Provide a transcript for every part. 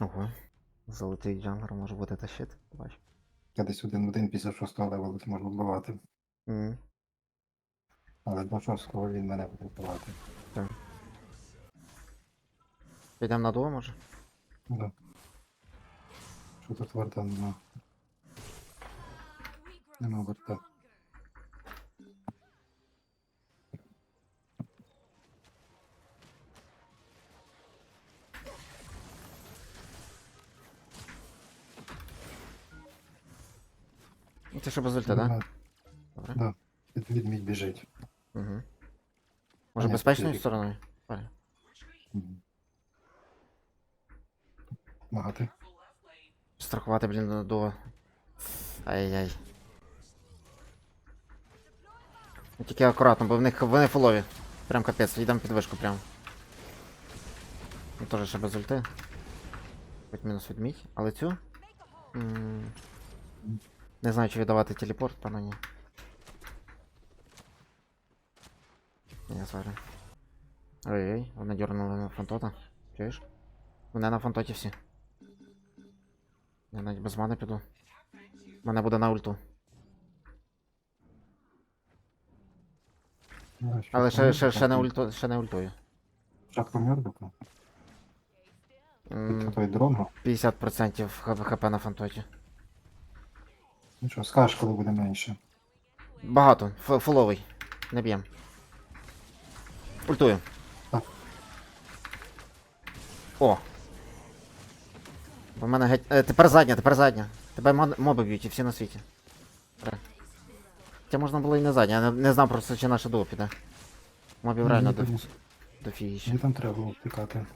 Ого. Золотий джанглер може бути та щит. Бач. Я десь один в один після шостого левелу зможу вбивати. Мгм. Але до шостого він мене буде вбивати. Підемо на дуо, може? Да. Що тут варта нема? Нема варта. Ну, Ти що без ульти, да? Нема. Да. Від- Відмідь біжить. Угу. Може Понятно, безпечною Філіп. стороною? Парі. Мгм. Магати. Страхувати, блін, дуо. Ай-яй. Ну, Тільки акуратно, бо в них вони фулові. Прям капець, йдемо під вишку прям. Ну теж ще без ульти. Хоч мінус відмідь. Але цю. м, Не знаю, чи віддавати телепорт, певно ні. Ні, сорі. Ой-ой, вони дернули на фронтота. Чуєш? Вони на фронтоті всі. Я навіть без мани піду. Мене буде на ульту. Ну, що, Але ще, помер ще, ще не ульту, ще не ультую. Шаг помер таки? М, той дрон. 50% хп на фронтоті. Ну що, скажеш, коли буде менше. Багато, ф- фуловий. Не б'єм. Ультую. Так. О. В мене геть. Е, тепер задня, тепер задня. Тебе моби б'ють і всі на світі. Хоча можна було і не задня, я не, не знав просто, чи наше дуо піде. Мобів реально до, до фігіща. Мені там треба було втикати.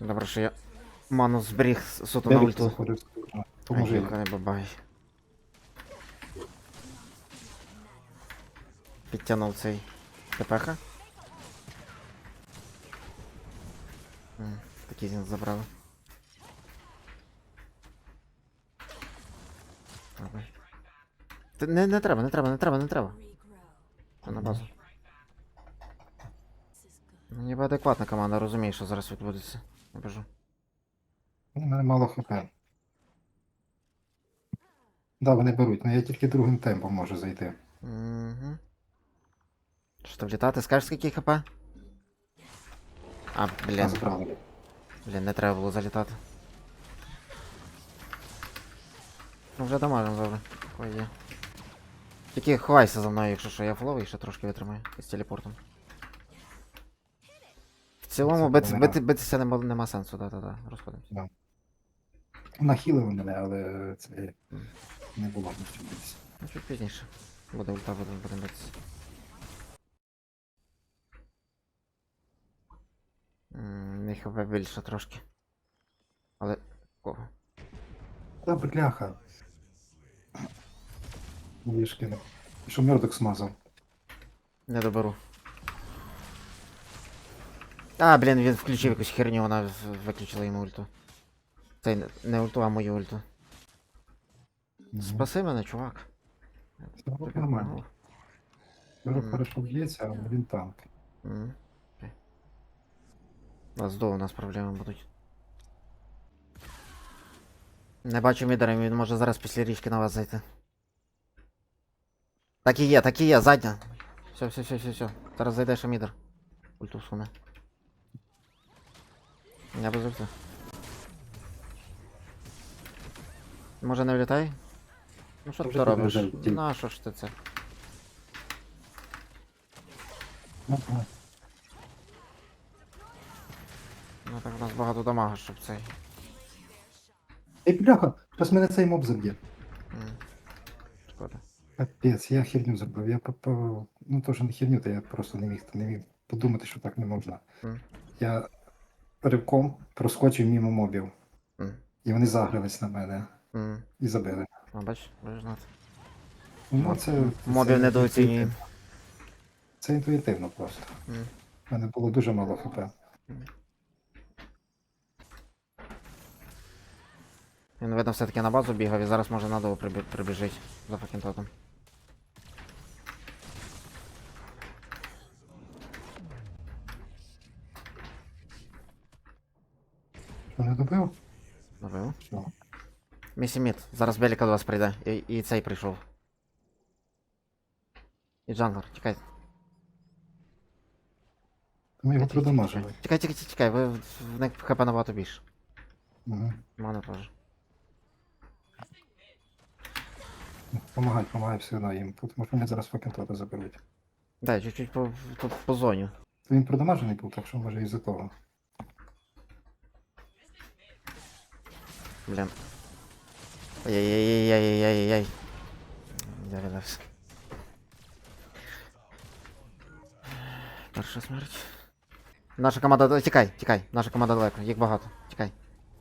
Добре, що я ману зберіг суто на ульту. заходив з курва. Поможи. Ай, не бабай. Підтягнув цей ТПХ. М, Такий він забрали. Добре. Та Не, не треба, не треба, не треба, не треба. Та на базу. Ну, ніби адекватна команда, розуміє, що зараз відбудеться. Я біжу. У мене мало хп. Да, вони беруть, але я тільки другим темпом можу зайти. Угу. Що там влітати? Скажеш скільки хп? А, блін. забрали. Блін, не треба було залітати. Ну вже дамажем добре. Ой. Тільки ховайся за мною, якщо що, я фоловий ще трошки витримаю із телепортом. В цілому помирає. бити, битися нема, нема сенсу, да-да-да, розходимося. Нахилили мене, але це не було на що битися. Ну чуть пізніше. Буде ульта, буде, будемо битися. Не хп більше трошки. Але. Кого? Та бляха. Вишкину. Що мердок смазав. Не доберу. А, блін, він включив якусь херню, вона виключила йому ульту. Це не ульту, а мою ульту. Спаси мене, чувак. Це нормально. Мгм. хорошо б'ється, але він танк. Окей. А у нас проблеми будуть. Не бачу мідера, він може зараз після річки на вас зайти. Так і є, так і є, задня. Все, все, все, все, все. Зараз зайде ще мідер. Ульту суне. Я без ульти. Може не влітай? Ну що ти робиш? На що ж ти це? Ну так у нас багато дамага, щоб цей. Ей, бляха! Зараз мене цей моб заб'є. М. Шкода. Капець, я херню зробив. Я попав. Ну то, що не херню, то я просто не міг, не міг подумати, що так не можна. Мгм. Я ривком проскочив мимо мобів. М. І вони загрались на мене М. і забили. А бач, будеш знати. Ну, це, Мобів це недооцінюємо. інтуїтивно. Це інтуїтивно просто. М. У мене було дуже мало хп. Він видно все-таки на базу бігав і зараз може надовго прибі... прибіжить за факінтотом. Що не добив? Добив. Все. Місі мід. Зараз Беліка до вас прийде. І, і цей прийшов. І джанглер, тікай. Ми його Тікай, тікай, продамажили. Тікай, тікай, тікай, тікай, ви в в них хп набагато більше. Угу. У мене теж. Помагай, помагай все одно їм. Тут може вони зараз факентота заберуть. Дай, чуть-чуть по, тут по зоні. То він продамажений був, так що може із-за того. Блін. Ай-яй-яй-яй-яй-яй-яй. Я віддався. Перша смерть. Наша команда. да- Тікай, тікай. Наша команда далеко. Їх багато. Тікай.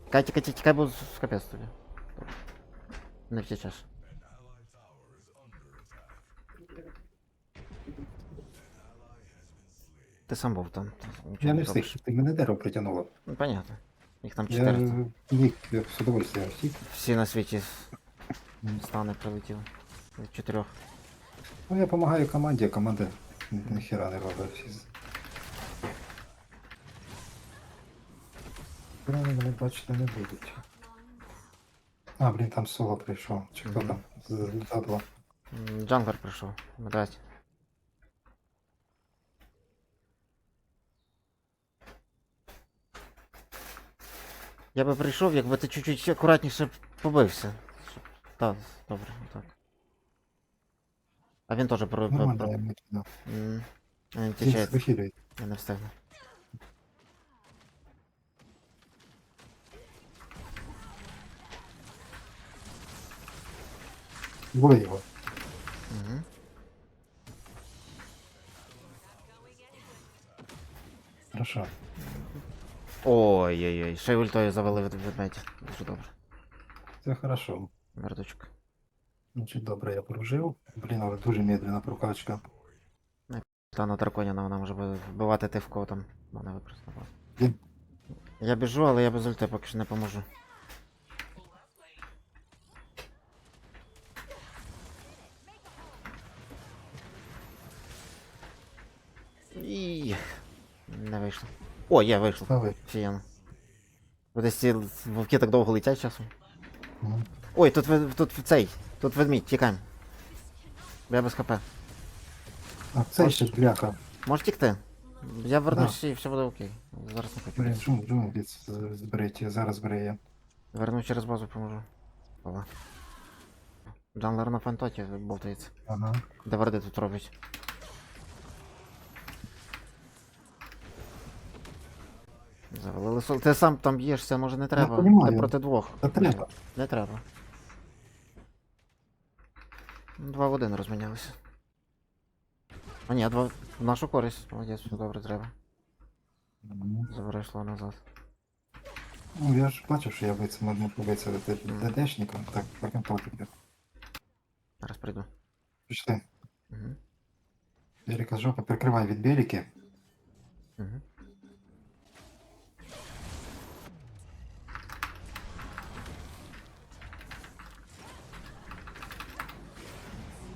Тікай, тікай, тікай, тікай, бо з- в капець тобі. Не втечеш. Ти сам був там. ти нічого Я не зробиш. встиг, ти мене дерево притягнуло. Ну, понятно. Їх там Я 400. міг я з удовольствием втік. Всі на світі стани прилетіли. Від чотирьох. Ну я допомагаю команді, а команда ні- ніхіра не робить. Всі з- Вони мене бачити не будуть. А, блін, там соло прийшов. Чи хто Мгм. там? З Дабла. М, Джанглер прийшов. Медведь. Я би прийшов, якби ти чуть-чуть акуратніше побився. Щоб- Так, добре, так. А він теж про. про, Нормально, про... я не туди. М, Він Він тічає, вихилює. я не встигну. Були його. Угу. Хорошо. Ой-ой-ой, ще й ультою завели від ведмедя. Дуже добре. Це хорошо. Мердочка. Значить, добре, я прожив. Блін, але дуже медленна прокачка. Та на драконіна вона може вбивати тих, в кого там мене використовував. Він- Я біжу, але я без ульти поки що не поможу. І... Не вийшло. О, вийшло. Стави. Фіяно. Бо десь ці вовки так довго летять часом. Мгм. Ой, тут, тут цей. Тут ведмідь, тікаємо. Я без хп. А цей ще бляха. Можеш тікти? Я вернусь і все буде окей. Зараз не хочу. Блін, джун, джун, від зберіть, зараз збереє. Верну через базу поможу. Опа. Джанглер на фантоті болтається. Ага. Де варди тут робить? Завалили сол. Ти сам там б'єшся, може не треба. понімаю. Проти двох. Та треба. Не треба. Ну, Два в один розмінялися. А ні, два в нашу користь. Молодець, все добре треба. Мгм. Заверешло назад. Ну, я ж бачив, що я вицем одну вицелити Мгм. ДДшником. Так, факентотики. Зараз прийду. Пішли. Угу. Беріка з жопи прикривай від беріки. Угу.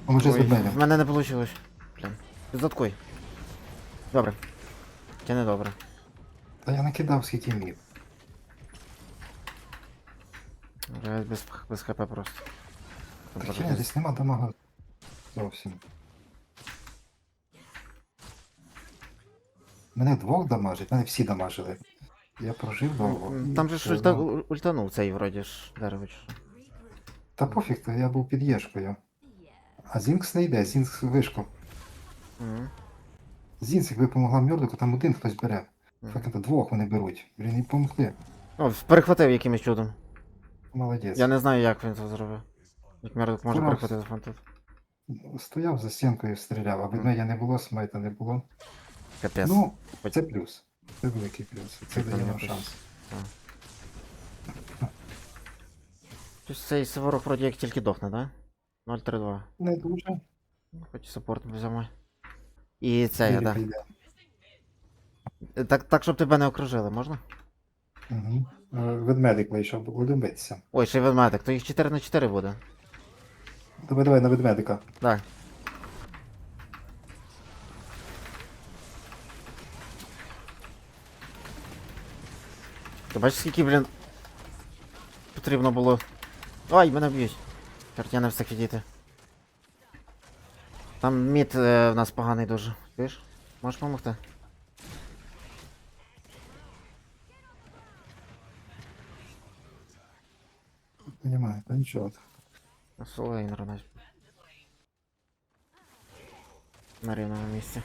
Поможи з Ой, ведмедем. в мене не вийшло. Блін. Заткуй. Добре. Чи не добре. Та я накидав скільки міг. Вже без, без хп просто. Там Та даже десь нема дамага. Зовсім. Мене двох дамажить, мене всі дамажили. Я прожив довго. Там же ж ульта, ультанув цей вроді ж дерево. Та пофіг, то я був під єшкою. А Зінкс не йде, Зінкс вишку. Мгм. Зінкс, якби допомогла Мьордику, там один хтось бере. Мгм. Факента двох вони беруть. Блін, і помогли. О, перехватив якимось чудом. Молодець. Я не знаю, як він це зробив. Як Мердок може Старався. перехватити фантут. Стояв за стінкою, стріляв, а ведмедя не було, смайта не було. Капець. Ну, це плюс. Це великий плюс. Це дає нам шанс. Щось цей Севорок вроді як тільки дохне, да? 0-3-2. Не дуже. Хоч саппорт взямо. І це, я, да. Е, Так, так, щоб тебе не окружили, можна? Угу. Ведмедик вийшов, будемо битися. Ой, ще й ведмедик, то їх 4 на 4 буде. Давай, давай на ведмедика. Так. Ти бачиш, скільки, блін. Потрібно було. Ай, мене б'ють. Чорт, я не встиг відійти. Там мід е, в нас поганий дуже. Чуєш? Можеш допомогти? Понимаю, та нічого. Солейнер навіть. На рівному місці.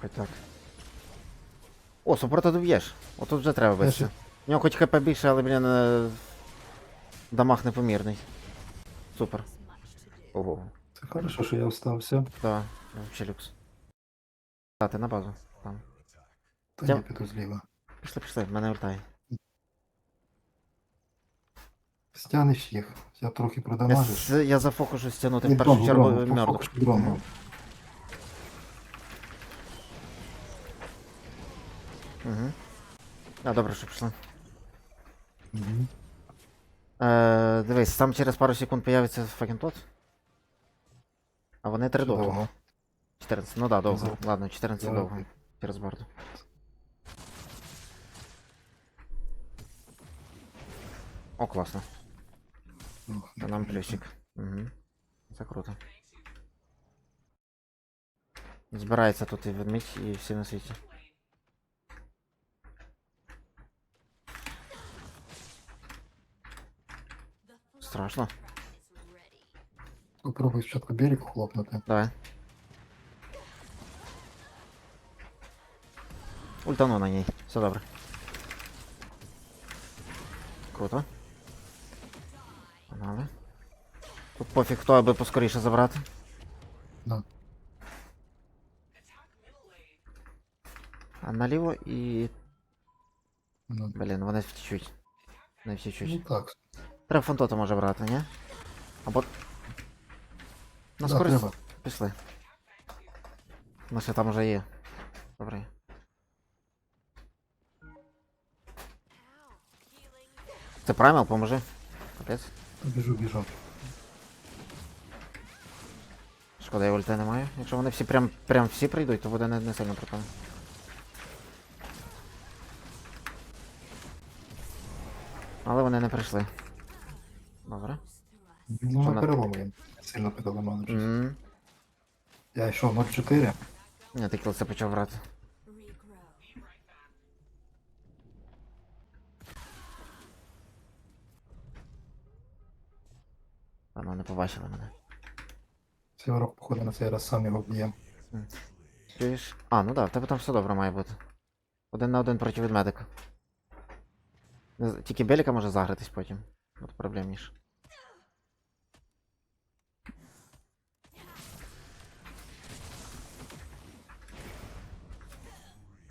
Хоч так. О, супрота доб'єш. Отут вже треба ще- У нього хоч хп більше, але, блін, е, дамаг непомірний. Супер. Ого. Це хорошо, що я встався. Да, вообще люкс. А, ти на базу. Там. Та Я- я піду зліва. Пішли, пішли, мене ультай. Стянеш їх, я трохи Я, продамажиш. с- я зафокушу стягнути в першу чергу дрон. Угу. А, добре, що пішли. Мгм. Е, дивись, там через пару секунд появиться fucking тот. А вони три довго. Довго. 14, ну да, довго. Зараз. Ладно, 14 Зараз. довго. Через борду. О, класно. Ох, Це нам плюсик. Угу. Це круто. Збирається тут і ведмідь, і всі на світі. Страшно. Попробуй спочатку берег хлопнути. Давай. Ультану на ній. Все добре. Круто. Погнали. Тут пофіг хто, аби поскоріше забрати. Да. А наліво і. Ну, Блін, вони втічуть. Не ну втічуть. так, Треба фонтота може брати, ні? Або. На да, скорість. треба. Пішли. Ну ще там вже є. Добре. Це праймал, поможи. Капець. Біжу, біжу. Шкода, я ульти не маю. Якщо вони всі прям, прям всі прийдуть, то буде не, не сильно прикольно. Але вони не прийшли. Ну, ми переломуємо. Сильно переламали. вже. Ммм. Я йшов 0-4. Ні, ти кілце почав брати. Ладно, не побачили мене. Сіворок, походу, на цей раз сам його б'є. Чуєш? А, ну да, в тебе там все добре має бути. Один на один проти ведмедика. Не з- Тільки Беліка може загратись потім. От проблемніше.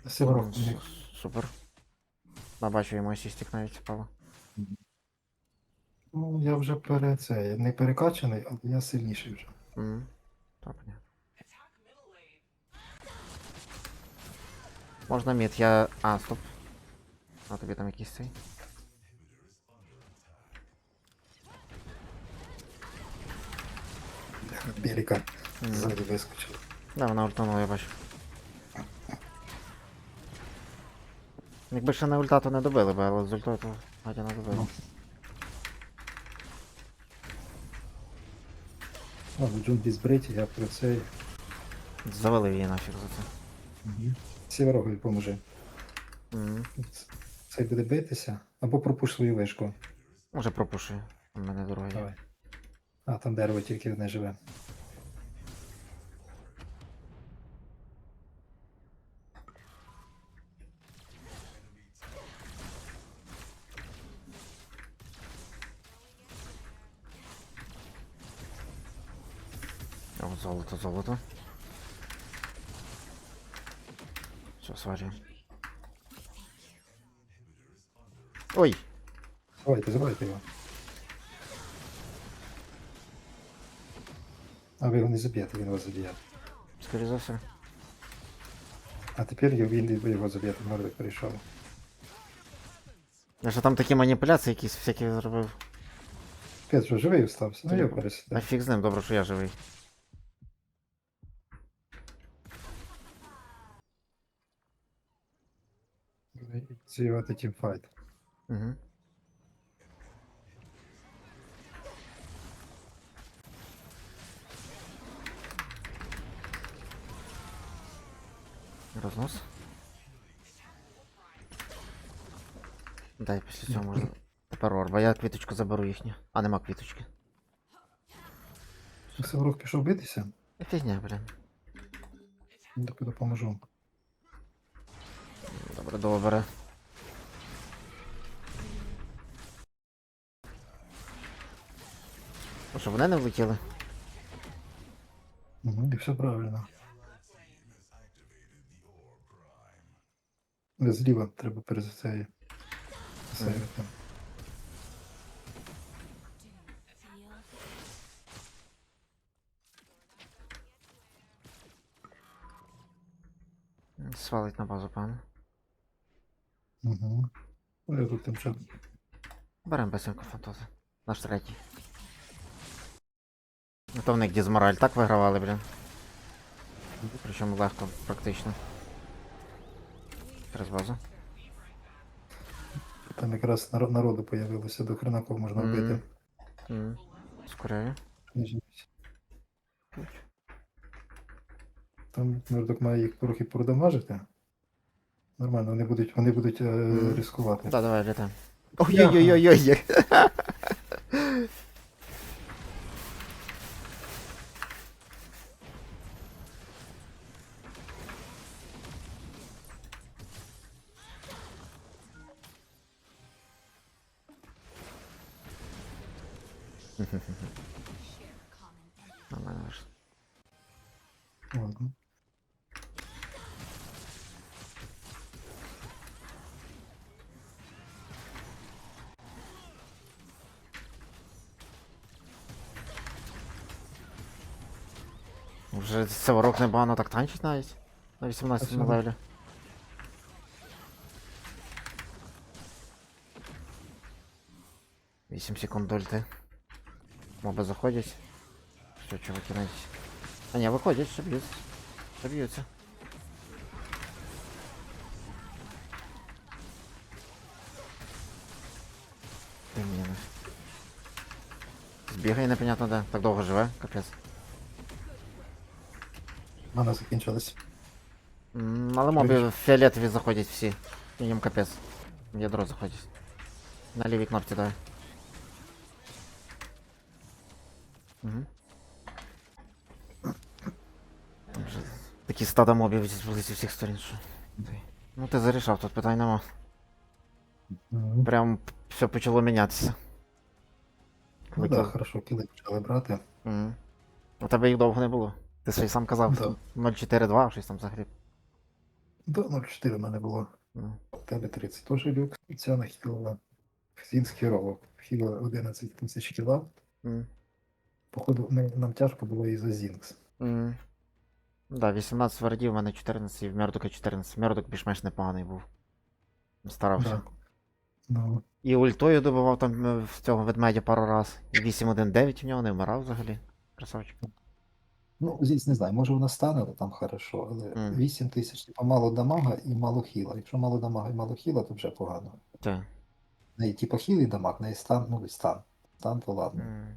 Сіворок, Супер. Бачу, йому асістик навіть впало. ну я вже пере це, не перекачаний, але я сильніший вже. Мгм. Так, ні. Можна мід, я. А, стоп. А тобі там якийсь цей. Берега Мгм. ззаді вискочив. Да, вона ультанула, я бачу. Якби ще не ульта, то не добили би, але з ультою то гадя не добили. Ну. А, в джунглі збриті, я про це. Завалив її нафіг за це. Сіверогові поможи. Мгм. Цей буде битися. Або пропуш свою вишку. Може пропушує. У мене дорога є. Давай. А, там дерево тільки одне живе. золото, золото. Все, сварю. Ой! Давайте, забирайте його. А ви його не заб'єте, він вас заб'є. Скоріше за все. А тепер його- він ви його заб'єте, Норвік прийшов. Я ж там такі маніпуляції якісь всякі зробив. П'ять що живий остався? Ну його пересіде. А фіг з ним, добре, що я живий. Ініціювати тімфайт. Угу. Рознос. Дай після цього можна. Тепер орба. Я квіточку заберу їхню. А нема квіточки. Севрок пішов битися, Фігня, блін. ну, так допоможу. Добре, добре. Ну що, вони не влетіли? Угу, і все правильно. Зліва треба перед цією. засейвити. Свалить на базу, певно. Угу. Я тут тим ще Берем басенку фантози. Наш третій. Ну то в них дізмораль так вигравали, блін. Причому легко, практично. Через базу. там якраз нар- народу появилося, до хрена кого можна Мгм. вбити. М, Скорее. Ніжність. Там Мурдок має їх трохи продамажити. Нормально, вони будуть, вони будуть е, Мгм. ризикувати. Да, давай, летаем. Ой-ой-ой-ой-ой. Вже Севорок непогано так танчить навіть. На 18 Спасибо. левелі. Вісім секунд до ульти. Моби заходять. Що, чуваки навіть. А ні, виходять, ще б'ються. Ще б'ються. Ти мені не. Збігає непонятно де. Так довго живе, капець. Мана закінчилась. М, Але моби фіолетові заходять всі. І їм капець. Ядро заходять. На лівій кнопці дай. Угу. Вже Такі стада мобів зі зі всіх сторін, що. Ну ти зарішав, тут питань нема. Прям все почало мінятися. Ну так, кіл- да, хорошо, кіли почали брати. Мгм. У тебе їх довго не було. Ти й сам казав. Да. 0.4.2, щось там загріб. До 0,4 в мене було. Ну. У тебе 30 теж люк. Ця нахилила. Зін хіровок. Хілила 11 тисяч кіла. М. Походу, ми- нам тяжко було і за Зінкс. Mm. Да, 18 вардів, у мене 14, і в Мердока 14. Мердок більш-менш непоганий був. Старався. Да. Ну, І ультою добивав там е, в цього ведмедя пару раз. І 8-1-9 в нього не вмирав взагалі. Красавчик. Ну, здесь не знаю, може вона стане, але там хорошо. Але Мгм. 8 тисяч, типа мало дамага і мало хіла. Якщо мало дамага і мало хіла, то вже погано. Так. В неї типа хіл і дамаг, в неї стан, ну і стан. Стан, то ладно. М.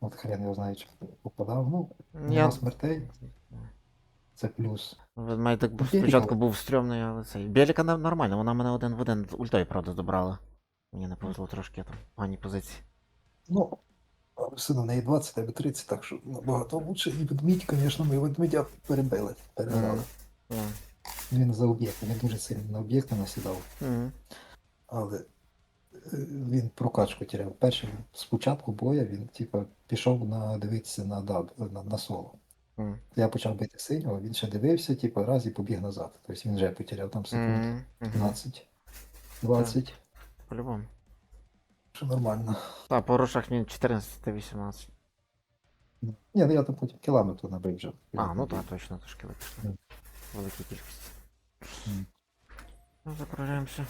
От хрен його знає, чи попадав. Ну, нема Я... смертей, це плюс. Ведмедь так був, спочатку був стрьомний, але цей. Беліка не- нормально, вона мене один в один ультою, правда, добрала. Мені не повезло трошки я там в поганій позиції. Ну, але все одно неї 20, тебе 30, так що набагато лучше. І ведмідь, звісно, ми ведмедя перебили. М. Він за об'єкти, він дуже сильно на об'єкти насідав. Але е, він прокачку тіряв. Перший спочатку боя він типа пішов на дивитися на даб на, на соло. Мгм. Я почав бити синього, він ще дивився, типу, раз і побіг назад. Тобто він вже потеряв там секунд Мгм. Мгм. 15, 20, По-любому. Що нормально. Так, по грошах він 14-18. Ні, ну я там потім кілометр набив вже. А, ну так, точно, трошки випішли. Велика кількість. Ну, закругляємося.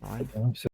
Давай. Все.